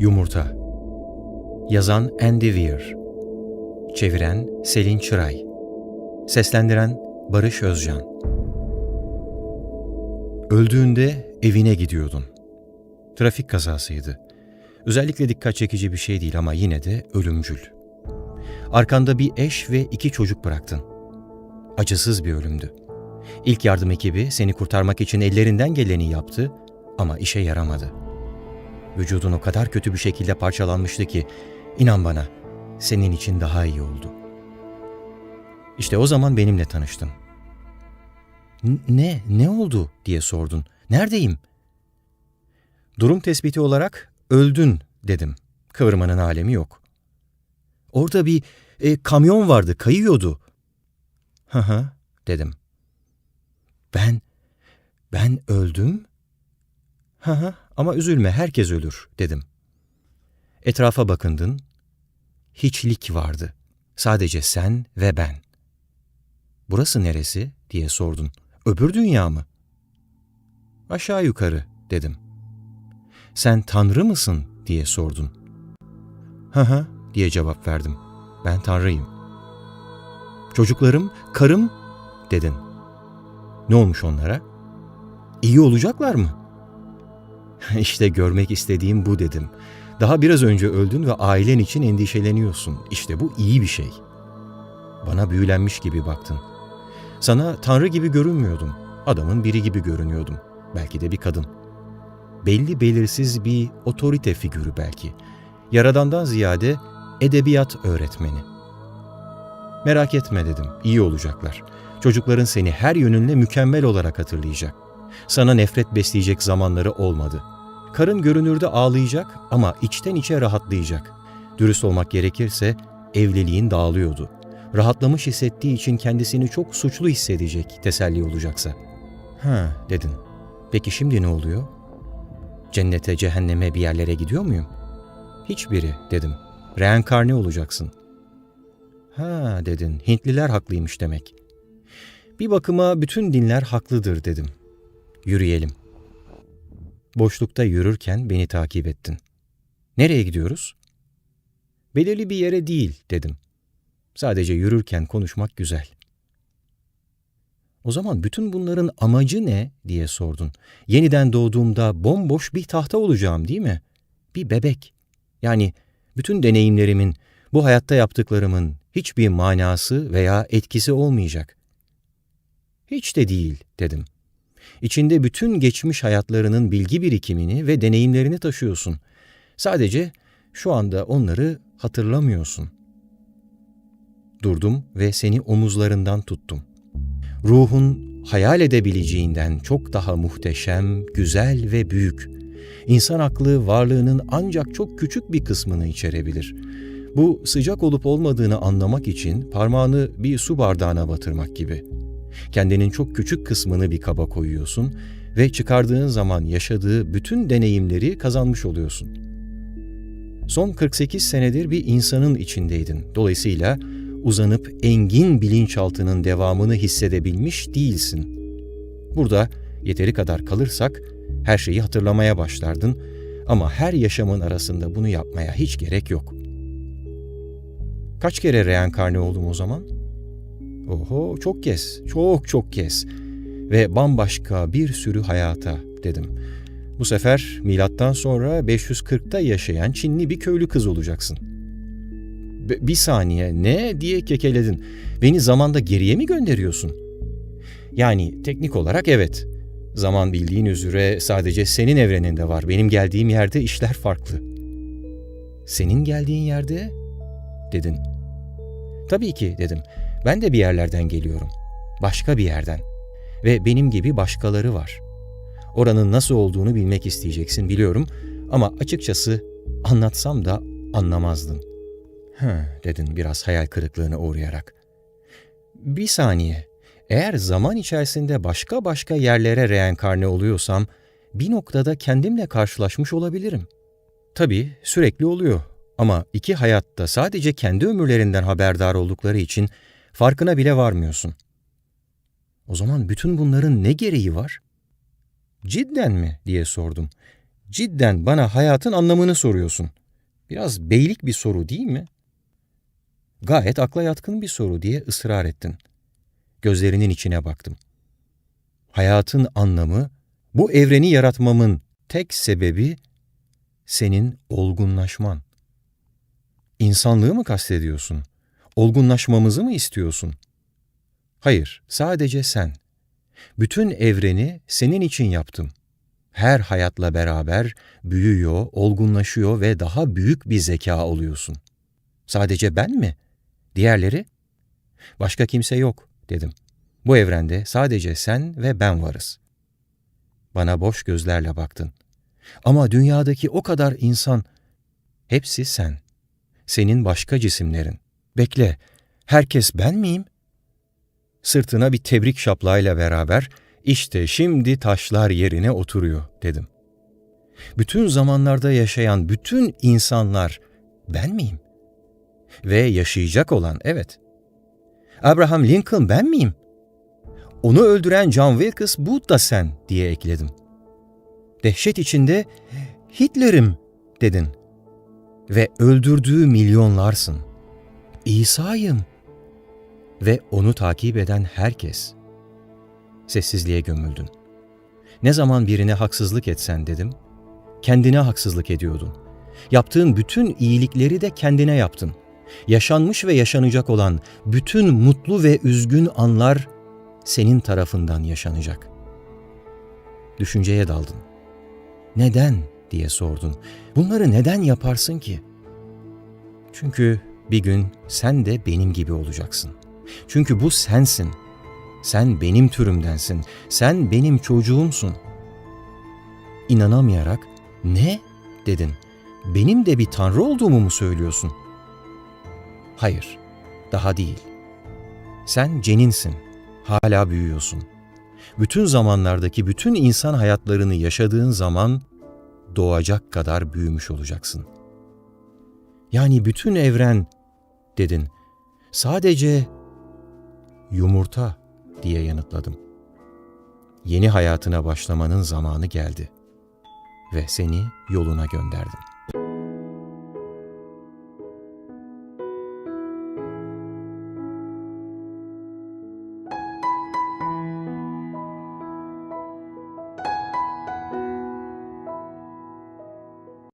Yumurta Yazan Andy Weir Çeviren Selin Çıray Seslendiren Barış Özcan Öldüğünde evine gidiyordun. Trafik kazasıydı. Özellikle dikkat çekici bir şey değil ama yine de ölümcül. Arkanda bir eş ve iki çocuk bıraktın. Acısız bir ölümdü. İlk yardım ekibi seni kurtarmak için ellerinden geleni yaptı ama işe yaramadı. Vücudun o kadar kötü bir şekilde parçalanmıştı ki inan bana senin için daha iyi oldu. İşte o zaman benimle tanıştın. "N- Ne, ne oldu diye sordun. Neredeyim? Durum tespiti olarak öldün dedim. Kıvırmanın alemi yok. Orada bir e, kamyon vardı, kayıyordu. Hı hı dedim. Ben, ben öldüm? Hı hı ama üzülme herkes ölür dedim. Etrafa bakındın. Hiçlik vardı. Sadece sen ve ben. Burası neresi diye sordun. Öbür dünya mı? Aşağı yukarı dedim. Sen Tanrı mısın diye sordun. Hı hı diye cevap verdim. Ben Tanrıyım. Çocuklarım, karım dedin. Ne olmuş onlara? İyi olacaklar mı? işte görmek istediğim bu dedim. Daha biraz önce öldün ve ailen için endişeleniyorsun. İşte bu iyi bir şey. Bana büyülenmiş gibi baktın. Sana tanrı gibi görünmüyordum. Adamın biri gibi görünüyordum. Belki de bir kadın. Belli belirsiz bir otorite figürü belki. Yaradandan ziyade edebiyat öğretmeni. Merak etme dedim. İyi olacaklar. Çocukların seni her yönünle mükemmel olarak hatırlayacak. Sana nefret besleyecek zamanları olmadı. Karın görünürde ağlayacak ama içten içe rahatlayacak. Dürüst olmak gerekirse evliliğin dağılıyordu. Rahatlamış hissettiği için kendisini çok suçlu hissedecek teselli olacaksa. Ha dedin. Peki şimdi ne oluyor? Cennete, cehenneme bir yerlere gidiyor muyum? Hiçbiri dedim. Reenkarne olacaksın. Ha dedin. Hintliler haklıymış demek. Bir bakıma bütün dinler haklıdır dedim. Yürüyelim. Boşlukta yürürken beni takip ettin. Nereye gidiyoruz? Belirli bir yere değil dedim. Sadece yürürken konuşmak güzel. O zaman bütün bunların amacı ne diye sordun. Yeniden doğduğumda bomboş bir tahta olacağım değil mi? Bir bebek. Yani bütün deneyimlerimin, bu hayatta yaptıklarımın hiçbir manası veya etkisi olmayacak. Hiç de değil dedim. İçinde bütün geçmiş hayatlarının bilgi birikimini ve deneyimlerini taşıyorsun. Sadece şu anda onları hatırlamıyorsun. Durdum ve seni omuzlarından tuttum. Ruhun hayal edebileceğinden çok daha muhteşem, güzel ve büyük. İnsan aklı varlığının ancak çok küçük bir kısmını içerebilir. Bu sıcak olup olmadığını anlamak için parmağını bir su bardağına batırmak gibi. Kendinin çok küçük kısmını bir kaba koyuyorsun ve çıkardığın zaman yaşadığı bütün deneyimleri kazanmış oluyorsun. Son 48 senedir bir insanın içindeydin. Dolayısıyla uzanıp engin bilinçaltının devamını hissedebilmiş değilsin. Burada yeteri kadar kalırsak her şeyi hatırlamaya başlardın ama her yaşamın arasında bunu yapmaya hiç gerek yok. Kaç kere reenkarne oldum o zaman? Oho çok kez, çok çok kez ve bambaşka bir sürü hayata dedim. Bu sefer milattan sonra 540'ta yaşayan Çinli bir köylü kız olacaksın. Be- bir saniye ne diye kekeledin. Beni zamanda geriye mi gönderiyorsun? Yani teknik olarak evet. Zaman bildiğin üzere sadece senin evreninde var. Benim geldiğim yerde işler farklı. Senin geldiğin yerde? Dedin. Tabii ki dedim. Ben de bir yerlerden geliyorum. Başka bir yerden. Ve benim gibi başkaları var. Oranın nasıl olduğunu bilmek isteyeceksin biliyorum ama açıkçası anlatsam da anlamazdın. Hı dedin biraz hayal kırıklığına uğrayarak. Bir saniye. Eğer zaman içerisinde başka başka yerlere reenkarne oluyorsam bir noktada kendimle karşılaşmış olabilirim. Tabii sürekli oluyor ama iki hayatta sadece kendi ömürlerinden haberdar oldukları için farkına bile varmıyorsun. O zaman bütün bunların ne gereği var? Cidden mi diye sordum. cidden bana hayatın anlamını soruyorsun. Biraz beylik bir soru değil mi? Gayet akla yatkın bir soru diye ısrar ettin. Gözlerinin içine baktım. Hayatın anlamı, bu evreni yaratmamın tek sebebi senin olgunlaşman. İnsanlığı mı kastediyorsun? Olgunlaşmamızı mı istiyorsun? Hayır, sadece sen. Bütün evreni senin için yaptım. Her hayatla beraber büyüyor, olgunlaşıyor ve daha büyük bir zeka oluyorsun. Sadece ben mi? Diğerleri? Başka kimse yok, dedim. Bu evrende sadece sen ve ben varız. Bana boş gözlerle baktın. Ama dünyadaki o kadar insan, hepsi sen. Senin başka cisimlerin. Bekle, herkes ben miyim? Sırtına bir tebrik şaplağıyla beraber, işte şimdi taşlar yerine oturuyor, dedim. Bütün zamanlarda yaşayan bütün insanlar ben miyim? Ve yaşayacak olan, evet. Abraham Lincoln ben miyim? Onu öldüren John Wilkes bu da sen diye ekledim. Dehşet içinde Hitler'im dedin. Ve öldürdüğü milyonlarsın. İsa'yım. Ve onu takip eden herkes. Sessizliğe gömüldün. Ne zaman birine haksızlık etsen dedim, kendine haksızlık ediyordun. Yaptığın bütün iyilikleri de kendine yaptın. Yaşanmış ve yaşanacak olan bütün mutlu ve üzgün anlar senin tarafından yaşanacak. Düşünceye daldın. Neden diye sordun. Bunları neden yaparsın ki? Çünkü bir gün sen de benim gibi olacaksın. Çünkü bu sensin. Sen benim türümdensin. Sen benim çocuğumsun. İnanamayarak ne dedin. Benim de bir tanrı olduğumu mu söylüyorsun? Hayır, daha değil. Sen ceninsin. Hala büyüyorsun. Bütün zamanlardaki bütün insan hayatlarını yaşadığın zaman doğacak kadar büyümüş olacaksın. Yani bütün evren dedin. Sadece yumurta diye yanıtladım. Yeni hayatına başlamanın zamanı geldi ve seni yoluna gönderdim.